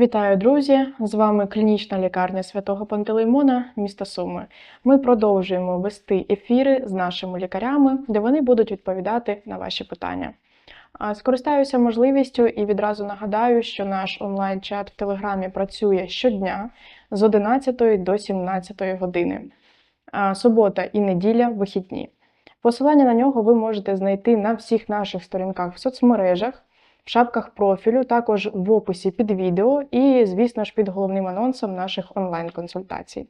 Вітаю, друзі! З вами клінічна лікарня святого Пантелеймона, міста Суми. Ми продовжуємо вести ефіри з нашими лікарями, де вони будуть відповідати на ваші питання. Скористаюся можливістю і відразу нагадаю, що наш онлайн-чат в Телеграмі працює щодня з 11 до 17 години. Субота і неділя вихідні. Посилання на нього ви можете знайти на всіх наших сторінках в соцмережах в шапках профілю, також в описі під відео і, звісно ж, під головним анонсом наших онлайн-консультацій.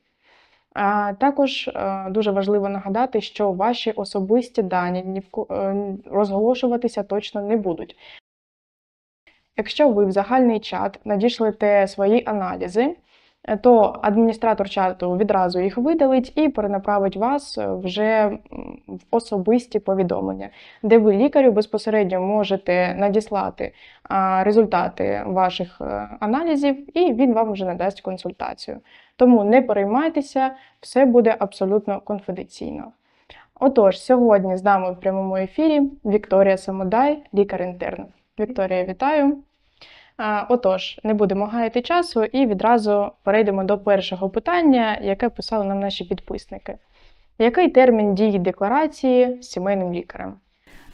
Також е, дуже важливо нагадати, що ваші особисті дані е, розголошуватися точно не будуть. Якщо ви в загальний чат надішлете свої аналізи, то адміністратор чату відразу їх видалить і перенаправить вас е, вже в особисті повідомлення де ви лікарю безпосередньо можете надіслати результати ваших е, аналізів, і він вам вже надасть консультацію. Тому не переймайтеся, все буде абсолютно конфіденційно. Отож, сьогодні з нами в прямому ефірі Вікторія Самодай, лікар-інтерн. Вікторія, вітаю. Отож, не будемо гаяти часу і відразу перейдемо до першого питання, яке писали нам наші підписники. Який термін дії декларації з сімейним лікарем?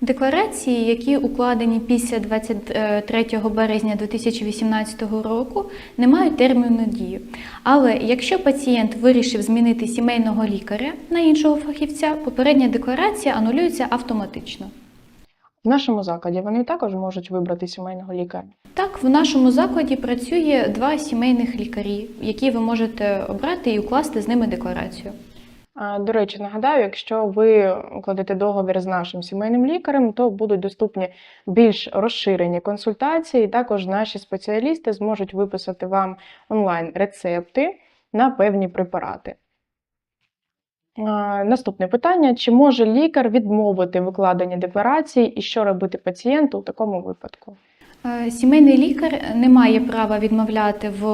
Декларації, які укладені після 23 березня 2018 року, не мають терміну дії. Але якщо пацієнт вирішив змінити сімейного лікаря на іншого фахівця, попередня декларація анулюється автоматично. В нашому закладі вони також можуть вибрати сімейного лікаря. Так, в нашому закладі працює два сімейних лікарі, які ви можете обрати і укласти з ними декларацію. До речі, нагадаю, якщо ви укладете договір з нашим сімейним лікарем, то будуть доступні більш розширені консультації. Також наші спеціалісти зможуть виписати вам онлайн рецепти на певні препарати. Наступне питання: чи може лікар відмовити в укладенні декларації і що робити пацієнту у такому випадку? Е, Сімейний лікар не має права відмовляти в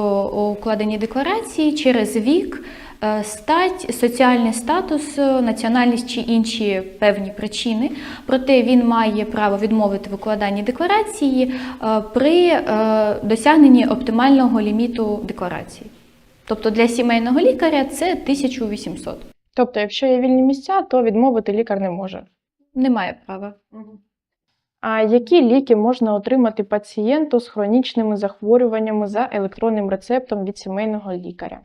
укладенні декларації через вік, е, стать, соціальний статус, е, національність чи інші певні причини. Проте він має право відмовити в укладанні декларації при досягненні оптимального ліміту декларації. Тобто для сімейного лікаря це 1800. Тобто, якщо є вільні місця, то відмовити лікар не може. Немає права. А які ліки можна отримати пацієнту з хронічними захворюваннями за електронним рецептом від сімейного лікаря?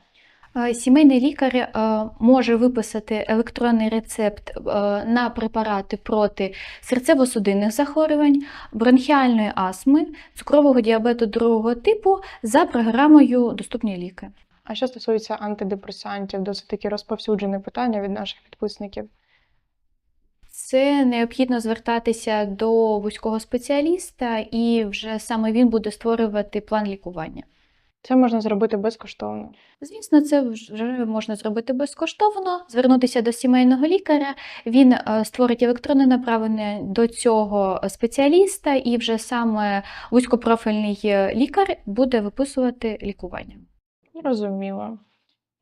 Сімейний лікар е, може виписати електронний рецепт е, на препарати проти серцево-судинних захворювань, бронхіальної астми, цукрового діабету другого типу за програмою Доступні ліки. А що стосується антидепресантів, досить таки розповсюджене питання від наших підписників. Це необхідно звертатися до вузького спеціаліста, і вже саме він буде створювати план лікування. Це можна зробити безкоштовно. Звісно, це вже можна зробити безкоштовно, звернутися до сімейного лікаря. Він е, створить електронне направлення до цього спеціаліста, і вже саме вузькопрофільний е, лікар буде виписувати лікування. Розуміло.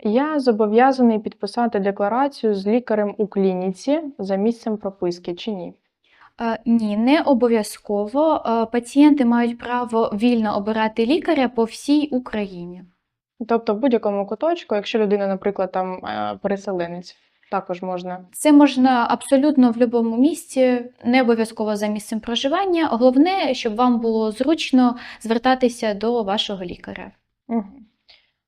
Я зобов'язаний підписати декларацію з лікарем у клініці за місцем прописки чи ні? Е, Ні, не обов'язково. Е, Пацієнти мають право вільно обирати лікаря по всій Україні. Тобто, в будь-якому куточку, якщо людина, наприклад, там е, переселенець, також можна. Це можна абсолютно в будь-якому місці, не обов'язково за місцем проживання. Головне, щоб вам було зручно звертатися до вашого лікаря. Угу.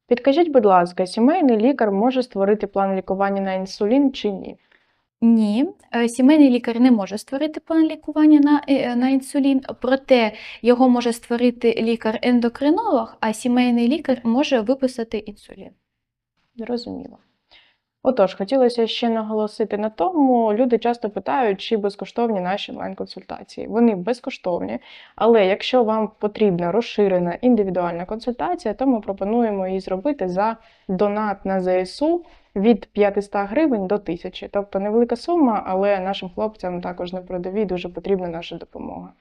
Підкажіть, будь ласка, сімейний лікар може створити план лікування на інсулін чи ні? Ні, е, сімейний лікар не може створити план лікування на, е, на інсулін, проте його може створити лікар-ендокринолог, а сімейний лікар може виписати інсулін. Зрозуміло. Отож, хотілося ще наголосити на тому, люди часто питають, чи безкоштовні наші онлайн-консультації. Вони безкоштовні, але якщо вам потрібна розширена індивідуальна консультація, то ми пропонуємо її зробити за донат на ЗСУ від 500 гривень до 1000. Тобто невелика сума, але нашим хлопцям також на передовій дуже потрібна наша допомога.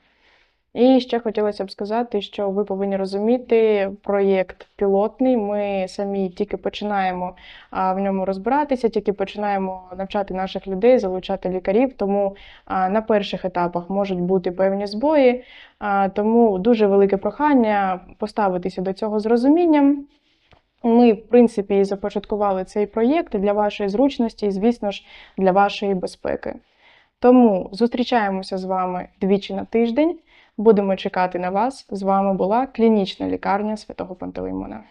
І ще хотілося б сказати, що ви повинні розуміти, проєкт пілотний. Ми самі тільки починаємо в ньому розбиратися, тільки починаємо навчати наших людей, залучати лікарів. Тому на перших етапах можуть бути певні збої. Тому дуже велике прохання поставитися до цього з розумінням. Ми, в принципі, започаткували цей проєкт для вашої зручності і, звісно ж, для вашої безпеки. Тому зустрічаємося з вами двічі на тиждень. Будемо чекати на вас. З вами була клінічна лікарня Святого Пантелеймона.